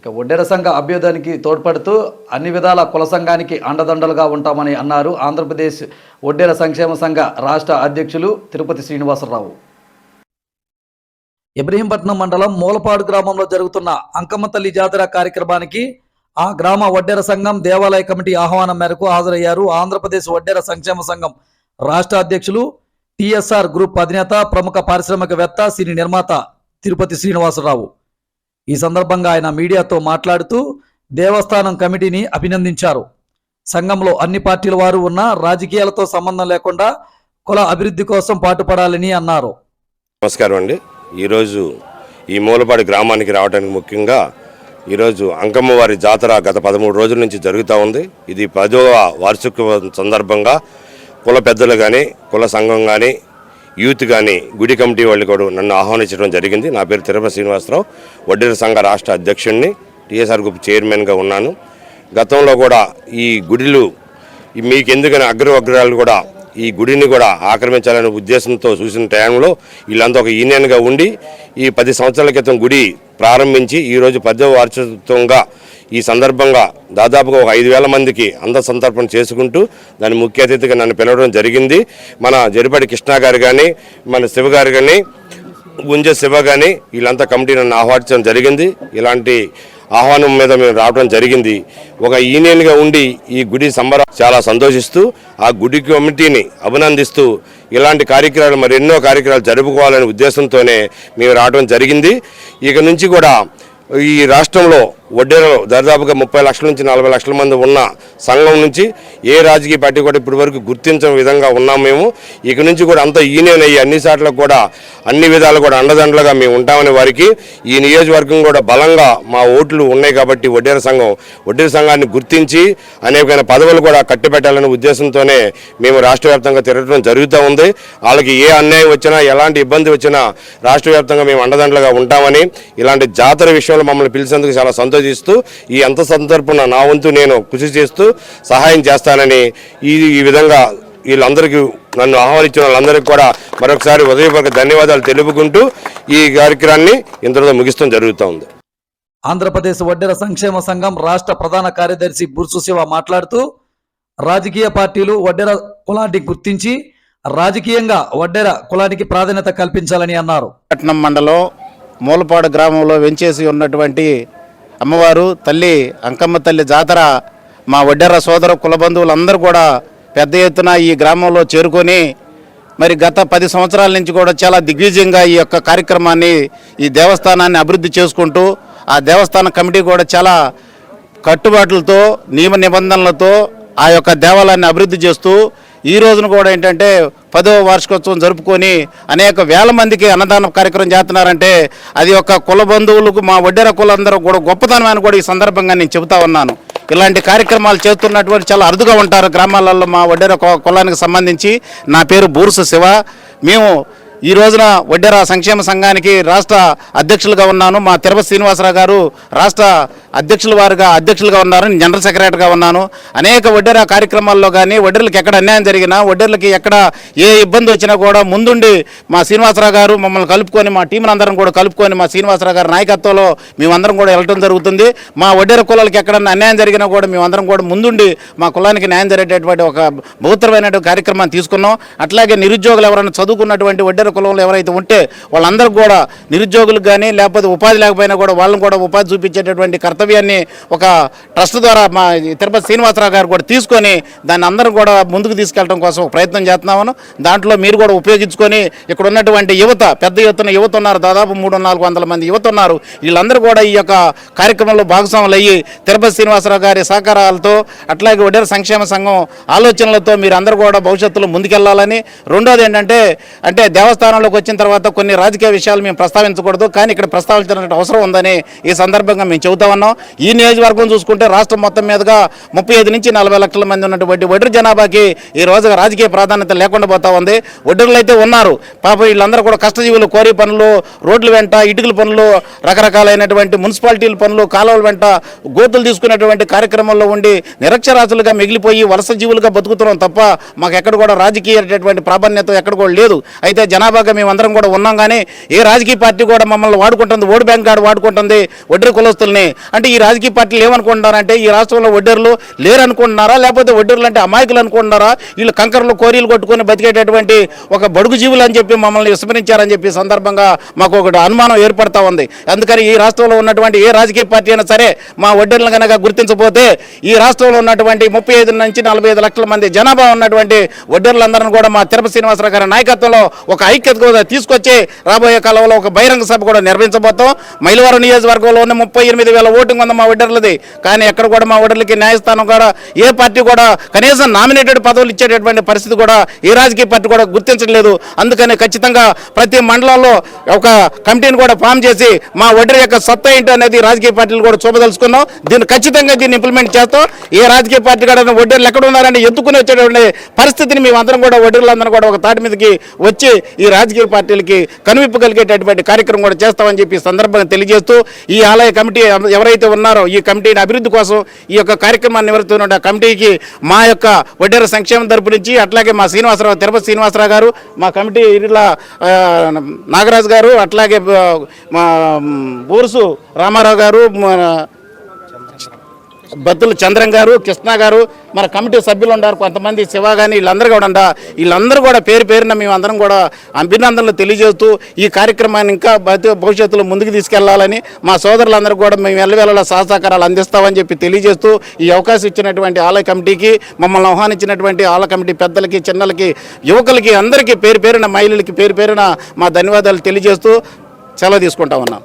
ఇక ఒడ్డెర సంఘ అభ్యుదయానికి తోడ్పడుతూ అన్ని విధాల కుల సంఘానికి అండదండలుగా ఉంటామని అన్నారు ఆంధ్రప్రదేశ్ ఒడ్డెర సంక్షేమ సంఘ రాష్ట్ర అధ్యక్షులు తిరుపతి శ్రీనివాసరావు. ఇబ్రహీంపట్నం మండలం మూలపాడు గ్రామంలో జరుగుతున్న అంకమ్మ తల్లి జాతర కార్యక్రమానికి ఆ గ్రామ వడ్డెర సంఘం దేవాలయ కమిటీ ఆహ్వానం మేరకు హాజరయ్యారు ఆంధ్రప్రదేశ్ వడ్డెర సంక్షేమ సంఘం రాష్ట్ర అధ్యక్షులు టిఎస్ఆర్ గ్రూప్ అధినేత ప్రముఖ పారిశ్రామికవేత్త సినీ నిర్మాత తిరుపతి శ్రీనివాసరావు. ఈ సందర్భంగా ఆయన మీడియాతో మాట్లాడుతూ దేవస్థానం కమిటీని అభినందించారు. సంఘంలో అన్ని పార్టీల వారు ఉన్న రాజకీయాలతో సంబంధం లేకుండా కుల అభివృద్ధి కోసం పాటుపడాలని అన్నారు. నమస్కారం అండి. ఈరోజు ఈ మూలపాడి గ్రామానికి రావడానికి ముఖ్యంగా ఈరోజు అంకమ్మవారి జాతర గత పదమూడు రోజుల నుంచి జరుగుతూ ఉంది. ఇది పదవ వార్షిక సందర్భంగా కుల పెద్దలు కానీ కుల సంఘం కానీ యూత్ కానీ గుడి కమిటీ వాళ్ళు కూడా నన్ను ఆహ్వానించడం జరిగింది. నా పేరు తిరుపతి శ్రీనివాసరావు. వడ్డీర సంఘ రాష్ట్ర అధ్యక్షుడిని టీఎస్ఆర్ గ్రూప్ చైర్మన్గా ఉన్నాను. గతంలో కూడా ఈ గుడిలు మీకెందుకని మీకు ఎందుకని కూడా ఈ గుడిని కూడా ఆక్రమించాలనే ఉద్దేశంతో చూసిన టైంలో వీళ్ళంతా ఒక యూనియన్గా ఉండి ఈ పది సంవత్సరాల క్రితం గుడి ప్రారంభించి ఈరోజు పదవ వార్షికంగా ఈ సందర్భంగా దాదాపుగా ఒక ఐదు వేల మందికి అంద సంతర్పణ చేసుకుంటూ దాని ముఖ్య అతిథిగా నన్ను పిలవడం జరిగింది. మన జరిపాటి కృష్ణ గారు కానీ మన శివ గారు కానీ గుంజ శివ కానీ వీళ్ళంతా కమిటీ నన్ను ఆహ్వానించడం జరిగింది. ఇలాంటి ఆహ్వానం మీద మేము రావడం జరిగింది. ఒక యూనియన్గా ఉండి ఈ గుడి సంబరం చాలా సంతోషిస్తూ ఆ గుడి కమిటీని అభినందిస్తూ ఇలాంటి కార్యక్రమాలు మరి ఎన్నో కార్యక్రమాలు జరుపుకోవాలనే ఉద్దేశంతోనే మేము రావడం జరిగింది. ఇక నుంచి కూడా ఈ రాష్ట్రంలో వడ్డేరలో దాదాపుగా ముప్పై లక్షల నుంచి నలభై లక్షల మంది ఉన్న సంఘం నుంచి ఏ రాజకీయ పార్టీ కూడా ఇప్పటి వరకు గుర్తించని విధంగా ఉన్నాం మేము. ఇక నుంచి కూడా అంత యూనియన్ అయ్యి అన్ని సార్లకు కూడా అన్ని విధాలు కూడా అండదండలుగా మేము ఉంటామని వారికి ఈ నియోజకవర్గం కూడా బలంగా మా ఓట్లు ఉన్నాయి కాబట్టి వడ్డీల సంఘం వడ్డీల సంఘాన్ని గుర్తించి అనేకమైన పదవులు కూడా కట్టిపెట్టాలనే ఉద్దేశంతోనే మేము రాష్ట్ర వ్యాప్తంగా తిరగడం జరుగుతూ ఉంది. వాళ్ళకి ఏ అన్యాయం వచ్చినా ఎలాంటి ఇబ్బంది వచ్చినా రాష్ట్ర వ్యాప్తంగా మేము అండదండలుగా ఉంటామని ఇలాంటి జాతర విషయంలో మమ్మల్ని పిలిచేందుకు చాలా సంతోషం. సంతోషిస్తూ ఈ అంత సందర్భన నా వంతు నేను కృషి చేస్తూ సహాయం చేస్తానని ఈ ఈ విధంగా వీళ్ళందరికీ నన్ను ఆహ్వానించిన వాళ్ళందరికీ కూడా మరొకసారి ఉదయపూర్వక ధన్యవాదాలు తెలుపుకుంటూ ఈ కార్యక్రమాన్ని ఇంతటితో ముగిస్తాం. జరుగుతూ ఉంది. ఆంధ్రప్రదేశ్ వడ్డెర సంక్షేమ సంఘం రాష్ట్ర ప్రధాన కార్యదర్శి బుర్సు శివ మాట్లాడుతూ రాజకీయ పార్టీలు వడ్డెర కులాన్ని గుర్తించి రాజకీయంగా వడ్డెర కులానికి ప్రాధాన్యత కల్పించాలని అన్నారు. పట్నం మండలం మూలపాడు గ్రామంలో వెంచేసి ఉన్నటువంటి అమ్మవారు తల్లి అంకమ్మ తల్లి జాతర మా వడ్డెర సోదర కుల బంధువులందరూ కూడా పెద్ద ఎత్తున ఈ గ్రామంలో చేరుకొని మరి గత పది సంవత్సరాల నుంచి కూడా చాలా దిగ్విజయంగా ఈ యొక్క కార్యక్రమాన్ని ఈ దేవస్థానాన్ని అభివృద్ధి చేసుకుంటూ ఆ దేవస్థాన కమిటీ కూడా చాలా కట్టుబాట్లతో నియమ నిబంధనలతో ఆ యొక్క దేవాలయాన్ని అభివృద్ధి చేస్తూ ఈ రోజున కూడా ఏంటంటే పదవ వార్షికోత్సవం జరుపుకొని అనేక వేల మందికి అన్నదాన కార్యక్రమం చేస్తున్నారంటే అది ఒక కుల బంధువులకు మా వడ్డెర కులందరూ కూడా గొప్పతనం అని కూడా ఈ సందర్భంగా నేను చెబుతా ఉన్నాను. ఇలాంటి కార్యక్రమాలు చేస్తున్నటువంటి చాలా అరుదుగా ఉంటారు గ్రామాలలో మా వడ్డెర కులానికి సంబంధించి. నా పేరు బూరుసు శివ. మేము ఈ రోజున వడ్డెర సంక్షేమ సంఘానికి రాష్ట్ర అధ్యక్షులుగా ఉన్నాను. మా తిరుపతి శ్రీనివాసరావు గారు రాష్ట్ర అధ్యక్షుల వారుగా అధ్యక్షులుగా ఉన్నారు నేను జనరల్ సెక్రటరీగా ఉన్నాను. అనేక వడ్డెర కార్యక్రమాల్లో కానీ వడ్డెర్లకు ఎక్కడ అన్యాయం జరిగినా వడ్డెర్లకి ఎక్కడ ఏ ఇబ్బంది వచ్చినా కూడా ముందుండి మా శ్రీనివాసరావు గారు మమ్మల్ని కలుపుకొని మా టీం అందరం కూడా కలుపుకొని మా శ్రీనివాసరావు గారి నాయకత్వంలో మేమందరం కూడా వెళ్ళటం జరుగుతుంది. మా వడ్డెర కులాలకి ఎక్కడన్నా అన్యాయం జరిగినా కూడా మేమందరం కూడా ముందుండి మా కులానికి న్యాయం జరిగేటటువంటి ఒక బహుత్తరమైనటువంటి కార్యక్రమాన్ని తీసుకున్నాం. అట్లాగే నిరుద్యోగులు ఎవరైనా చదువుకున్నటువంటి వడ్డెర కులంలో ఎవరైతే ఉంటే వాళ్ళందరూ కూడా నిరుద్యోగులకు కానీ లేకపోతే ఉపాధి లేకపోయినా కూడా వాళ్ళని కూడా ఉపాధి చూపించేటటువంటి కర్తవ్యాన్ని ఒక ట్రస్ట్ ద్వారా మా తిరుపతి శ్రీనివాసరావు గారు కూడా తీసుకొని దాన్ని అందరం కూడా ముందుకు తీసుకెళ్ళడం కోసం ప్రయత్నం చేస్తున్నామను. దాంట్లో మీరు కూడా ఉపయోగించుకొని ఇక్కడ ఉన్నటువంటి యువత పెద్ద ఎత్తున యువత ఉన్నారు. దాదాపు మూడు నాలుగు వందల మంది యువత ఉన్నారు. వీళ్ళందరూ కూడా ఈ యొక్క కార్యక్రమంలో భాగస్వాములు అయ్యి తిరుపతి శ్రీనివాసరావు గారి సహకారాలతో అట్లాగే వడేర సంక్షేమ సంఘం ఆలోచనలతో మీరు అందరూ కూడా భవిష్యత్తులో ముందుకెళ్ళాలని. రెండోది ఏంటంటే అంటే దేవస్థానంలోకి వచ్చిన తర్వాత కొన్ని రాజకీయ విషయాలు మేము ప్రస్తావించకూడదు. కానీ ఇక్కడ ప్రస్తావించాల్సిన అవసరం ఉందని ఈ సందర్భంగా మేము చెబుతా ఉన్నాం. ఈ నియోజకవర్గం చూసుకుంటే రాష్ట్రం మొత్తం మీదుగా ముప్పై ఐదు నుంచి నలభై లక్షల మంది ఉన్నటువంటి వడ్డీ జనాభాకి ఈ రోజుగా రాజకీయ ప్రాధాన్యత లేకుండా పోతా ఉంది. వడ్డీలు అయితే ఉన్నారు. పాప వీళ్ళందరూ కూడా కష్టజీవులు కోరి పనులు రోడ్ల వెంట ఇటుకల పనులు రకరకాలైనటువంటి మున్సిపాలిటీల పనులు కాలువల వెంట గోతులు తీసుకునేటువంటి కార్యక్రమంలో ఉండి నిరక్షరాస్యులుగా మిగిలిపోయి వలస జీవులుగా బతుకుతున్నాం తప్ప మాకు ఎక్కడ కూడా రాజకీయమైనటువంటి ప్రాధాన్యత ఎక్కడ కూడా లేదు. అయితే జనాభాగా మేమందరం కూడా ఉన్నాం కానీ ఏ రాజకీయ పార్టీ కూడా మమ్మల్ని వాడుకుంటుంది ఓటు బ్యాంక్ కార్డు వాడుకుంటుంది వడ్డీ కులస్తుల్ని. అంటే ఈ రాజకీయ పార్టీలు ఏమనుకుంటున్నారంటే ఈ రాష్ట్రంలో వడ్డర్లు లేరు అనుకుంటున్నారా లేకపోతే వడ్డర్లు అంటే అమాయకులు అనుకుంటున్నారా? వీళ్ళు కంకర్లు కోరీలు కొట్టుకొని బతికేటటువంటి ఒక బడుగు జీవులు అని చెప్పి మమ్మల్ని విస్మరించారని చెప్పి సందర్భంగా మాకు ఒకటి అనుమానం ఏర్పడతా ఉంది. అందుకని ఈ రాష్ట్రంలో ఉన్నటువంటి ఏ రాజకీయ పార్టీ అయినా సరే మా వడ్డర్లను కనుక గుర్తించకపోతే ఈ రాష్ట్రంలో ఉన్నటువంటి ముప్పై ఐదు నుంచి నలభై ఐదు లక్షల మంది జనాభా ఉన్నటువంటి వడ్డేరులందరినీ కూడా మా తిరుపతి శ్రీనివాసరావు గారి నాయకత్వంలో ఒక ఐక్యత కూడా తీసుకొచ్చి రాబోయే కాలంలో ఒక బహిరంగ సభ కూడా నిర్వహించబోతాం. మైలవరం నియోజకవర్గంలో ఉన్న ముప్పై ఎనిమిది వేల ఓటింగ్ ఉంది మా వడ్డర్లది కానీ ఎక్కడ కూడా మా వడ్డర్లకి న్యాయస్థానం కూడా ఏ పార్టీ కూడా కనీసం నామినేటెడ్ పదవులు ఇచ్చేటటువంటి పరిస్థితి కూడా ఏ రాజకీయ పార్టీ కూడా గుర్తించట్లేదు అందుకని ఖచ్చితంగా ప్రతి మండలాల్లో ఒక కమిటీని కూడా ఫామ్ చేసి మా వడ్డర్ యొక్క సత్తా ఏంటి అనేది రాజకీయ పార్టీలు కూడా చూపదలుచుకున్నాం. దీన్ని ఖచ్చితంగా దీన్ని ఇంప్లిమెంట్ చేస్తాం. ఏ రాజకీయ పార్టీ కూడా వడ్డీలు ఎక్కడ ఉన్నారని ఎత్తుకుని వచ్చేటువంటి పరిస్థితిని మేమందరం కూడా వడ్డీలందరం కూడా ఒక తాటి మీదకి వచ్చి ఈ రాజకీయ పార్టీలకి కనువిప్పు కలిగేటటువంటి కార్యక్రమం కూడా చేస్తామని చెప్పి సందర్భంగా తెలియజేస్తూ ఈ ఆలయ కమిటీ ఎవరైతే ఉన్నారో ఈ కమిటీని అభివృద్ధి కోసం ఈ యొక్క కార్యక్రమాన్ని నిర్వహిస్తున్న ఆ కమిటీకి మా యొక్క వడ్డేర సంక్షేమం తరపు నుంచి అట్లాగే మా శ్రీనివాసరావు తిరుపతి శ్రీనివాసరావు గారు మా కమిటీ ఇలా నాగరాజు గారు అట్లాగే మా బూరుసు రామారావు గారు మన చంద్రం గారు కృష్ణ గారు మన కమిటీ సభ్యులు ఉన్నారు కొంతమంది శివ కానీ వీళ్ళందరూ కూడా ఉందా? వీళ్ళందరూ కూడా పేరు పేరున మేము అందరం కూడా అభినందనలు తెలియజేస్తూ ఈ కార్యక్రమాన్ని ఇంకా భవిష్యత్తులో ముందుకు తీసుకెళ్ళాలని మా సోదరులందరూ కూడా మేము ఎల్లవేళలా సహసహకారాలు అందిస్తామని చెప్పి తెలియజేస్తూ ఈ అవకాశం ఇచ్చినటువంటి ఆలయ కమిటీకి మమ్మల్ని ఆహ్వానించినటువంటి ఆలయ కమిటీ పెద్దలకి చిన్నలకి యువకులకి అందరికీ పేరు పేరున మహిళలకి పేరు పేరున మా ధన్యవాదాలు తెలియజేస్తూ సెలవు తీసుకుంటా ఉన్నాం